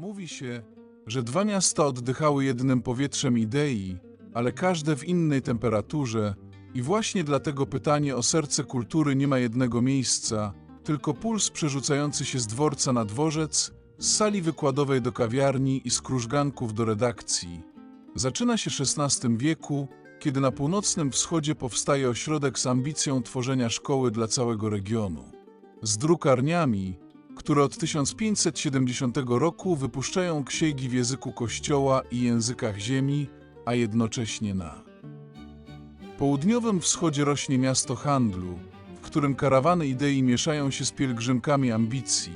Mówi się, że dwa miasta oddychały jednym powietrzem idei, ale każde w innej temperaturze i właśnie dlatego pytanie o serce kultury nie ma jednego miejsca, tylko puls przerzucający się z dworca na dworzec, z sali wykładowej do kawiarni i z krużganków do redakcji. Zaczyna się XVI wieku, kiedy na północnym wschodzie powstaje ośrodek z ambicją tworzenia szkoły dla całego regionu. Z drukarniami, które od 1570 roku wypuszczają księgi w języku kościoła i językach ziemi, a jednocześnie na południowym wschodzie rośnie miasto handlu, w którym karawany idei mieszają się z pielgrzymkami ambicji.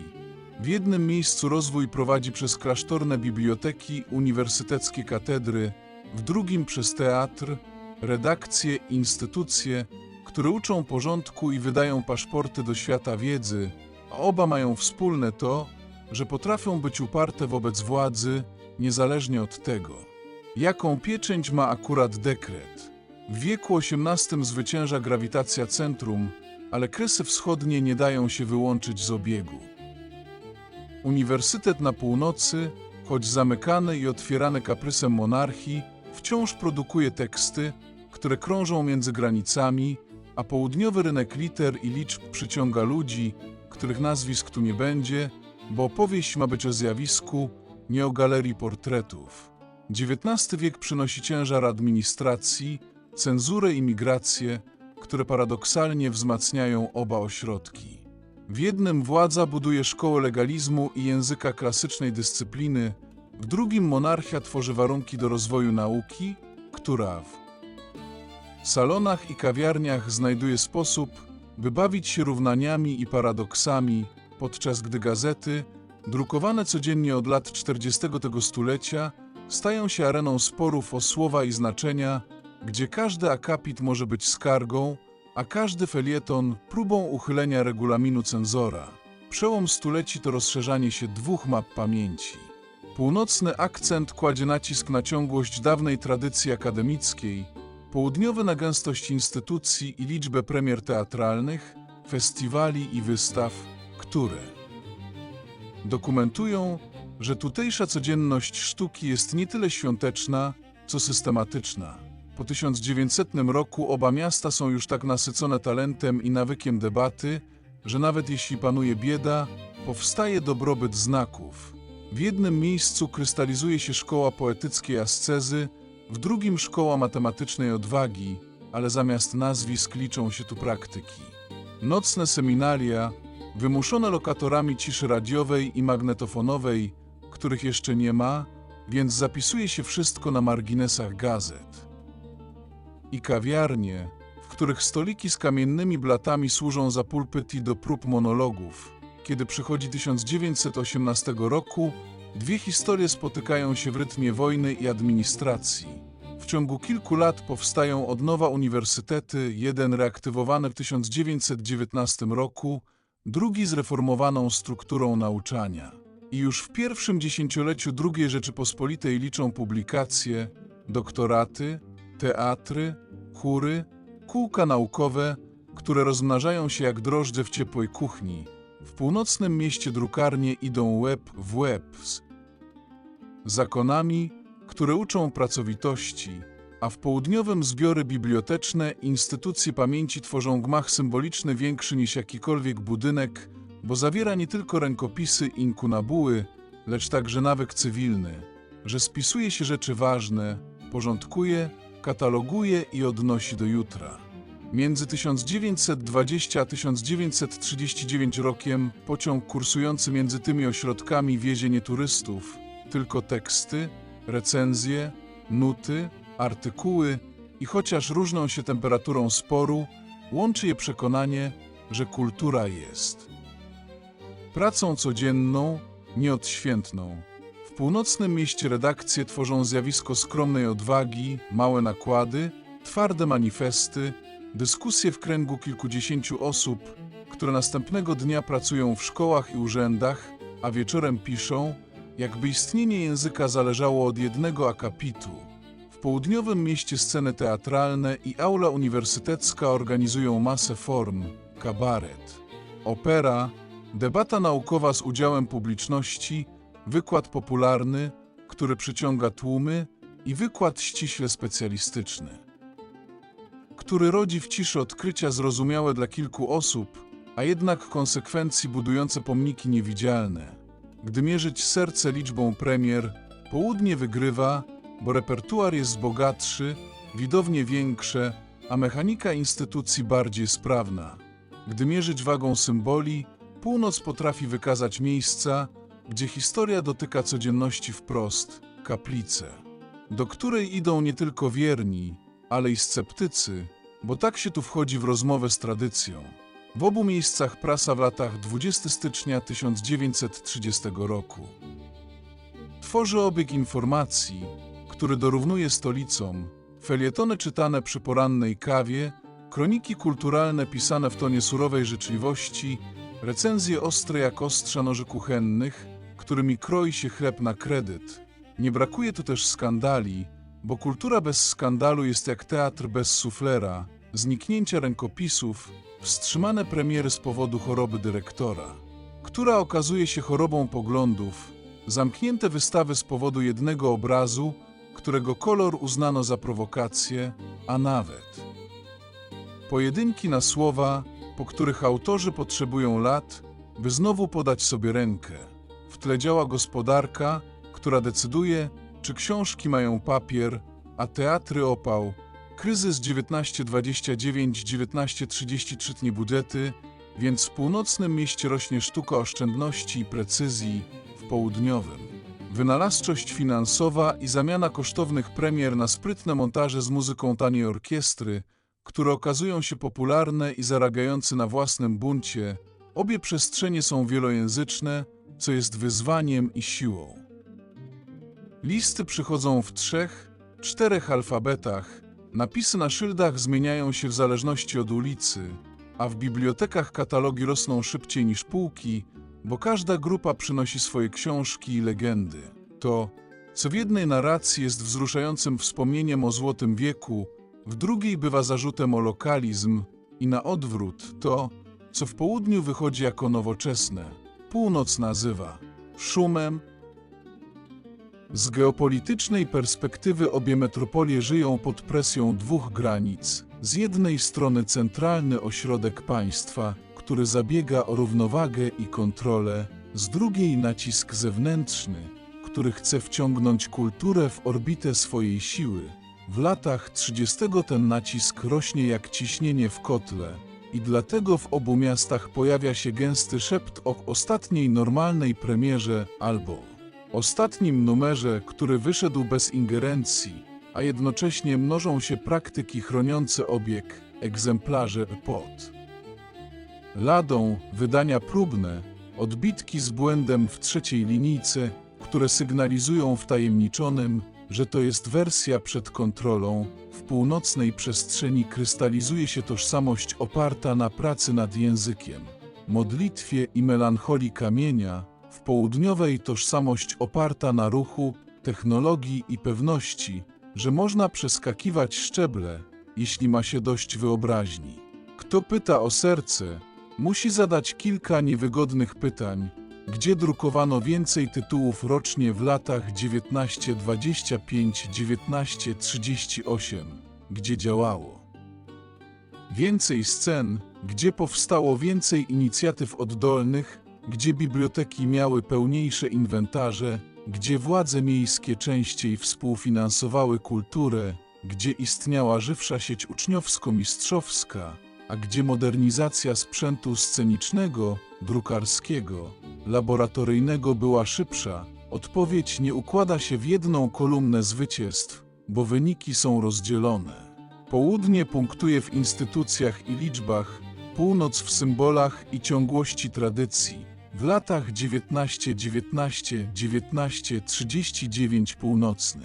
W jednym miejscu rozwój prowadzi przez klasztorne biblioteki, uniwersyteckie katedry, w drugim przez teatr, redakcje, instytucje, które uczą porządku i wydają paszporty do świata wiedzy, a oba mają wspólne to, że potrafią być uparte wobec władzy, niezależnie od tego, jaką pieczęć ma akurat dekret. W wieku XVIII zwycięża grawitacja centrum, ale kresy wschodnie nie dają się wyłączyć z obiegu. Uniwersytet na północy, choć zamykany i otwierany kaprysem monarchii, wciąż produkuje teksty, które krążą między granicami, a południowy rynek liter i liczb przyciąga ludzi, których nazwisk tu nie będzie, bo opowieść ma być o zjawisku, nie o galerii portretów. XIX wiek przynosi ciężar administracji, cenzurę i migrację, które paradoksalnie wzmacniają oba ośrodki. W jednym władza buduje szkołę legalizmu i języka klasycznej dyscypliny, w drugim monarchia tworzy warunki do rozwoju nauki, która w salonach i kawiarniach znajduje sposób, by bawić się równaniami i paradoksami, podczas gdy gazety, drukowane codziennie od lat 40 tego stulecia, stają się areną sporów o słowa i znaczenia, gdzie każdy akapit może być skargą, a każdy felieton próbą uchylenia regulaminu cenzora. Przełom stuleci to rozszerzanie się dwóch map pamięci. Północny akcent kładzie nacisk na ciągłość dawnej tradycji akademickiej, południowy na gęstość instytucji i liczbę premier teatralnych, festiwali i wystaw, które dokumentują, że tutejsza codzienność sztuki jest nie tyle świąteczna, co systematyczna. Po 1900 roku oba miasta są już tak nasycone talentem i nawykiem debaty, że nawet jeśli panuje bieda, powstaje dobrobyt znaków. W jednym miejscu krystalizuje się szkoła poetyckiej ascezy, w drugim szkoła matematycznej odwagi, ale zamiast nazwisk liczą się tu praktyki. Nocne seminaria, wymuszone lokatorami ciszy radiowej i magnetofonowej, których jeszcze nie ma, więc zapisuje się wszystko na marginesach gazet. I kawiarnie, w których stoliki z kamiennymi blatami służą za pulpyt i do prób monologów. Kiedy przychodzi 1918 roku, dwie historie spotykają się w rytmie wojny i administracji. W ciągu kilku lat powstają od nowa uniwersytety, jeden reaktywowany w 1919 roku, drugi zreformowaną strukturą nauczania. I już w pierwszym dziesięcioleciu II Rzeczypospolitej liczą publikacje, doktoraty, teatry, chóry, kółka naukowe, które rozmnażają się jak drożdże w ciepłej kuchni. W północnym mieście drukarnie idą łeb w łeb z zakonami, które uczą pracowitości, a w południowym zbiory biblioteczne instytucje pamięci tworzą gmach symboliczny większy niż jakikolwiek budynek, bo zawiera nie tylko rękopisy inkunabuły, lecz także nawyk cywilny, że spisuje się rzeczy ważne, porządkuje, kataloguje i odnosi do jutra. Między 1920 a 1939 rokiem pociąg kursujący między tymi ośrodkami wiezie nie turystów, tylko teksty, recenzje, nuty, artykuły i chociaż różnią się temperaturą sporu, łączy je przekonanie, że kultura jest pracą codzienną, nieodświętną. W północnym mieście redakcje tworzą zjawisko skromnej odwagi, małe nakłady, twarde manifesty, dyskusje w kręgu kilkudziesięciu osób, które następnego dnia pracują w szkołach i urzędach, a wieczorem piszą, jakby istnienie języka zależało od jednego akapitu. W południowym mieście sceny teatralne i aula uniwersytecka organizują masę form, kabaret, opera, debata naukowa z udziałem publiczności, wykład popularny, który przyciąga tłumy i wykład ściśle specjalistyczny, który rodzi w ciszy odkrycia zrozumiałe dla kilku osób, a jednak konsekwencji budujące pomniki niewidzialne. Gdy mierzyć serce liczbą premier, południe wygrywa, bo repertuar jest bogatszy, widownie większe, a mechanika instytucji bardziej sprawna. Gdy mierzyć wagą symboli, północ potrafi wykazać miejsca, gdzie historia dotyka codzienności wprost kaplicę, do której idą nie tylko wierni, ale i sceptycy, bo tak się tu wchodzi w rozmowę z tradycją. W obu miejscach prasa w latach 20 stycznia 1930 roku. Tworzy obieg informacji, który dorównuje stolicom, felietony czytane przy porannej kawie, kroniki kulturalne pisane w tonie surowej życzliwości, recenzje ostre jak ostrza noży kuchennych, którymi kroi się chleb na kredyt. Nie brakuje tu też skandali, bo kultura bez skandalu jest jak teatr bez suflera, zniknięcia rękopisów, wstrzymane premiery z powodu choroby dyrektora, która okazuje się chorobą poglądów, zamknięte wystawy z powodu jednego obrazu, którego kolor uznano za prowokację, a nawet pojedynki na słowa, po których autorzy potrzebują lat, by znowu podać sobie rękę. W tle działa gospodarka, która decyduje, czy książki mają papier, a teatry opał. Kryzys 1929-1933 tnie budżety, więc w północnym mieście rośnie sztuka oszczędności i precyzji, w południowym. Wynalazczość finansowa i zamiana kosztownych premier na sprytne montaże z muzyką taniej orkiestry, które okazują się popularne i zarabiające na własnym buncie, obie przestrzenie są wielojęzyczne, co jest wyzwaniem i siłą. Listy przychodzą w trzech, czterech alfabetach, napisy na szyldach zmieniają się w zależności od ulicy, a w bibliotekach katalogi rosną szybciej niż półki, bo każda grupa przynosi swoje książki i legendy. To, co w jednej narracji jest wzruszającym wspomnieniem o Złotym Wieku, w drugiej bywa zarzutem o lokalizm i na odwrót to, co w południu wychodzi jako nowoczesne, północ nazywa szumem. Z geopolitycznej perspektywy obie metropolie żyją pod presją dwóch granic. Z jednej strony centralny ośrodek państwa, który zabiega o równowagę i kontrolę, z drugiej nacisk zewnętrzny, który chce wciągnąć kulturę w orbitę swojej siły. W latach 30 ten nacisk rośnie jak ciśnienie w kotle i dlatego w obu miastach pojawia się gęsty szept o ostatniej normalnej premierze albo ostatnim numerze, który wyszedł bez ingerencji, a jednocześnie mnożą się praktyki chroniące obieg, egzemplarze pod ladą, wydania próbne, odbitki z błędem w trzeciej linijce, które sygnalizują wtajemniczonym, że to jest wersja przed kontrolą. W północnej przestrzeni krystalizuje się tożsamość oparta na pracy nad językiem, modlitwie i melancholii kamienia, w południowej tożsamość oparta na ruchu, technologii i pewności, że można przeskakiwać szczeble, jeśli ma się dość wyobraźni. Kto pyta o serce, musi zadać kilka niewygodnych pytań, gdzie drukowano więcej tytułów rocznie w latach 1925-1938, gdzie działało więcej scen, gdzie powstało więcej inicjatyw oddolnych, gdzie biblioteki miały pełniejsze inwentarze, gdzie władze miejskie częściej współfinansowały kulturę, gdzie istniała żywsza sieć uczniowsko-mistrzowska, a gdzie modernizacja sprzętu scenicznego, drukarskiego, laboratoryjnego była szybsza, odpowiedź nie układa się w jedną kolumnę zwycięstw, bo wyniki są rozdzielone. Południe punktuje w instytucjach i liczbach, północ w symbolach i ciągłości tradycji. W latach 19-19-19-39 północny.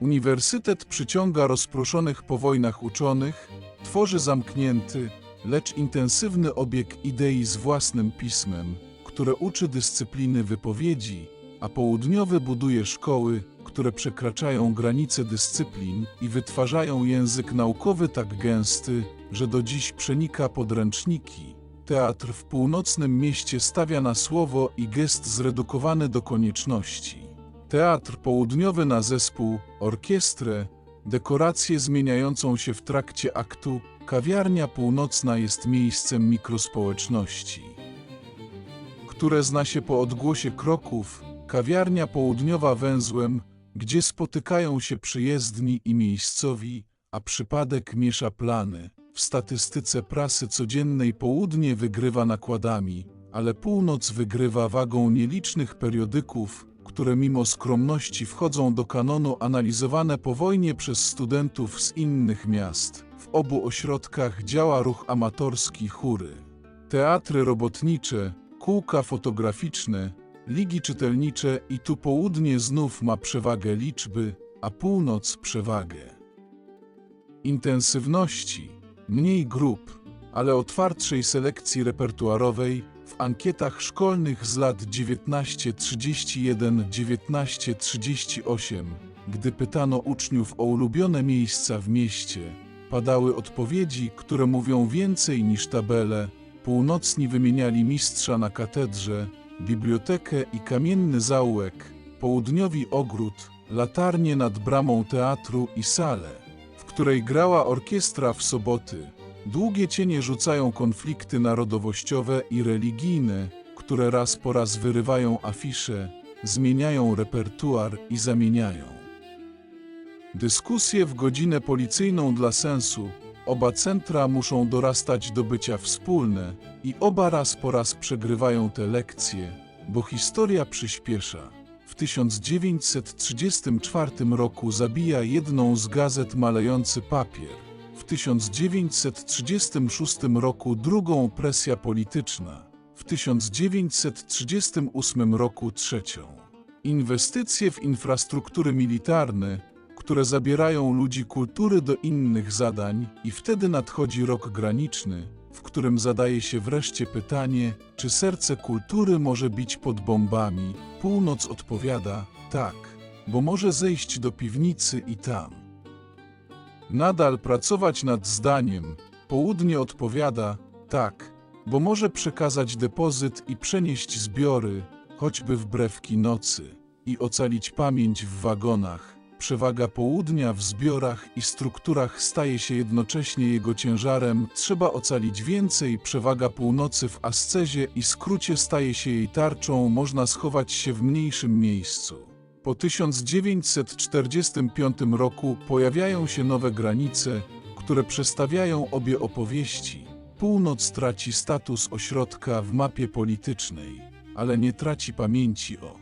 Uniwersytet przyciąga rozproszonych po wojnach uczonych, tworzy zamknięty, lecz intensywny obieg idei z własnym pismem, które uczy dyscypliny wypowiedzi, a południowy buduje szkoły, które przekraczają granice dyscyplin i wytwarzają język naukowy tak gęsty, że do dziś przenika podręczniki. Teatr w północnym mieście stawia na słowo i gest zredukowany do konieczności. Teatr południowy na zespół, orkiestrę, dekorację zmieniającą się w trakcie aktu, kawiarnia północna jest miejscem mikrospołeczności, które zna się po odgłosie kroków, kawiarnia południowa węzłem, gdzie spotykają się przyjezdni i miejscowi, a przypadek miesza plany. W statystyce prasy codziennej południe wygrywa nakładami, ale północ wygrywa wagą nielicznych periodyków, które mimo skromności wchodzą do kanonu analizowane po wojnie przez studentów z innych miast. W obu ośrodkach działa ruch amatorski chóry. Teatry robotnicze, kółka fotograficzne, ligi czytelnicze i tu południe znów ma przewagę liczby, a północ przewagę intensywności, mniej grup, ale otwartszej selekcji repertuarowej w ankietach szkolnych z lat 1931-1938, gdy pytano uczniów o ulubione miejsca w mieście, padały odpowiedzi, które mówią więcej niż tabele. Północni wymieniali mistrza na katedrze, bibliotekę i kamienny zaułek, południowi ogród, latarnie nad bramą teatru i salę której grała orkiestra w soboty. Długie cienie rzucają konflikty narodowościowe i religijne, które raz po raz wyrywają afisze, zmieniają repertuar i zamieniają. Dyskusje w godzinę policyjną dla sensu. Oba centra muszą dorastać do bycia wspólne i oba raz po raz przegrywają te lekcje, bo historia przyspiesza. W 1934 roku zabija jedną z gazet malejący papier. W 1936 roku drugą presja polityczna. W 1938 roku trzecią. Inwestycje w infrastruktury militarne, które zabierają ludzi kultury do innych zadań i wtedy nadchodzi rok graniczny, w którym zadaje się wreszcie pytanie, czy serce kultury może bić pod bombami. Północ odpowiada, tak, bo może zejść do piwnicy i tam. Nadal pracować nad zdaniem. Południe odpowiada, tak, bo może przekazać depozyt i przenieść zbiory, choćby wbrew nocy, i ocalić pamięć w wagonach. Przewaga południa w zbiorach i strukturach staje się jednocześnie jego ciężarem, trzeba ocalić więcej, przewaga północy w ascezie i skrócie staje się jej tarczą, można schować się w mniejszym miejscu. Po 1945 roku pojawiają się nowe granice, które przestawiają obie opowieści. Północ traci status ośrodka w mapie politycznej, ale nie traci pamięci o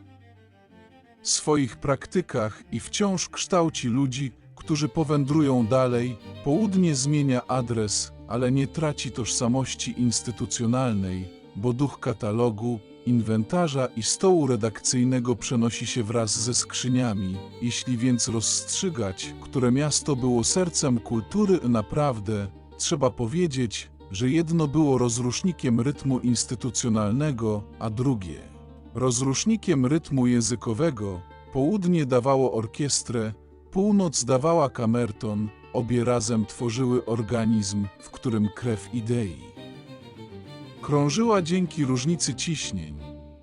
swoich praktykach i wciąż kształci ludzi, którzy powędrują dalej. Południe zmienia adres, ale nie traci tożsamości instytucjonalnej, bo duch katalogu, inwentarza i stołu redakcyjnego przenosi się wraz ze skrzyniami. Jeśli więc rozstrzygać, które miasto było sercem kultury naprawdę, trzeba powiedzieć, że jedno było rozrusznikiem rytmu instytucjonalnego, a drugie rozrusznikiem rytmu językowego. Południe dawało orkiestrę, północ dawała kamerton, obie razem tworzyły organizm, w którym krew idei. Krążyła dzięki różnicy ciśnień.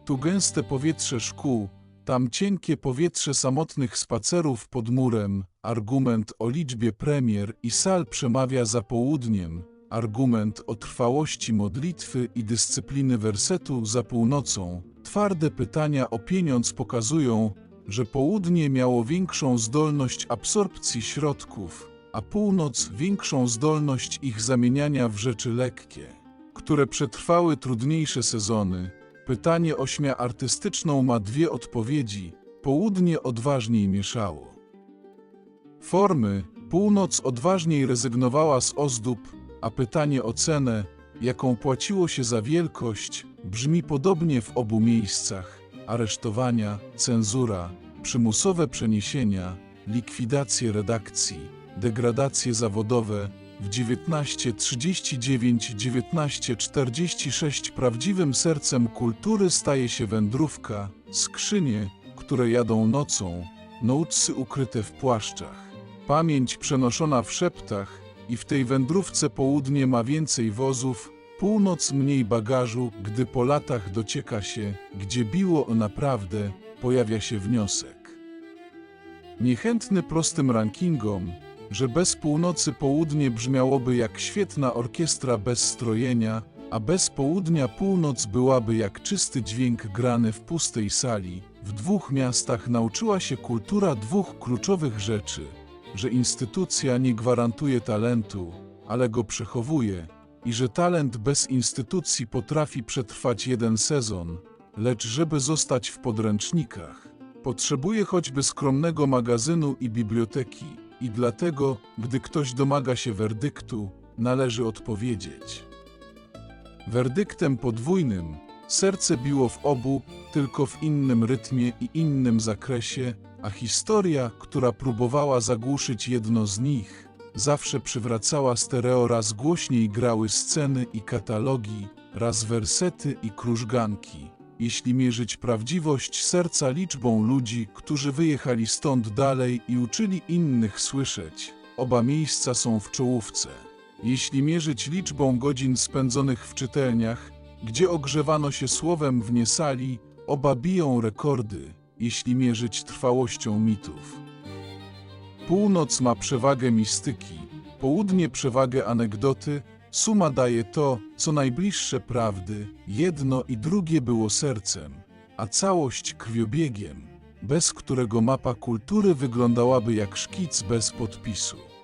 Tu gęste powietrze szkół, tam cienkie powietrze samotnych spacerów pod murem. Argument o liczbie premier i sal przemawia za południem. Argument o trwałości modlitwy i dyscypliny wersetu za północą. Twarde pytania o pieniądz pokazują, że południe miało większą zdolność absorpcji środków, a północ większą zdolność ich zamieniania w rzeczy lekkie, które przetrwały trudniejsze sezony. Pytanie ośmia artystyczną ma dwie odpowiedzi. Południe odważniej mieszało. Formy, północ odważniej rezygnowała z ozdób, a pytanie o cenę, jaką płaciło się za wielkość, brzmi podobnie w obu miejscach: aresztowania, cenzura, przymusowe przeniesienia, likwidacje redakcji, degradacje zawodowe. W 1939-1946 prawdziwym sercem kultury staje się wędrówka, skrzynie, które jadą nocą, nołcy ukryte w płaszczach, pamięć przenoszona w szeptach, i w tej wędrówce południe ma więcej wozów, Północ mniej bagażu, gdy po latach docieka się, gdzie biło o naprawdę, pojawia się wniosek. Niechętny prostym rankingom, że bez północy południe brzmiałoby jak świetna orkiestra bez strojenia, a bez południa północ byłaby jak czysty dźwięk grany w pustej sali. W dwóch miastach nauczyła się kultura dwóch kluczowych rzeczy: że instytucja nie gwarantuje talentu, ale go przechowuje, i że talent bez instytucji potrafi przetrwać jeden sezon, lecz żeby zostać w podręcznikach, potrzebuje choćby skromnego magazynu i biblioteki, i dlatego, gdy ktoś domaga się werdyktu, należy odpowiedzieć. Werdyktem podwójnym serce biło w obu, tylko w innym rytmie i innym zakresie, a historia, która próbowała zagłuszyć jedno z nich, zawsze przywracała stereo raz głośniej grały sceny i katalogi, raz wersety i krużganki. Jeśli mierzyć prawdziwość serca liczbą ludzi, którzy wyjechali stąd dalej i uczyli innych słyszeć, oba miejsca są w czołówce. Jeśli mierzyć liczbą godzin spędzonych w czytelniach, gdzie ogrzewano się słowem w niesali, oba biją rekordy, jeśli mierzyć trwałością mitów. Północ ma przewagę mistyki, południe przewagę anegdoty, suma daje to, co najbliższe prawdy, jedno i drugie było sercem, a całość krwiobiegiem, bez którego mapa kultury wyglądałaby jak szkic bez podpisu.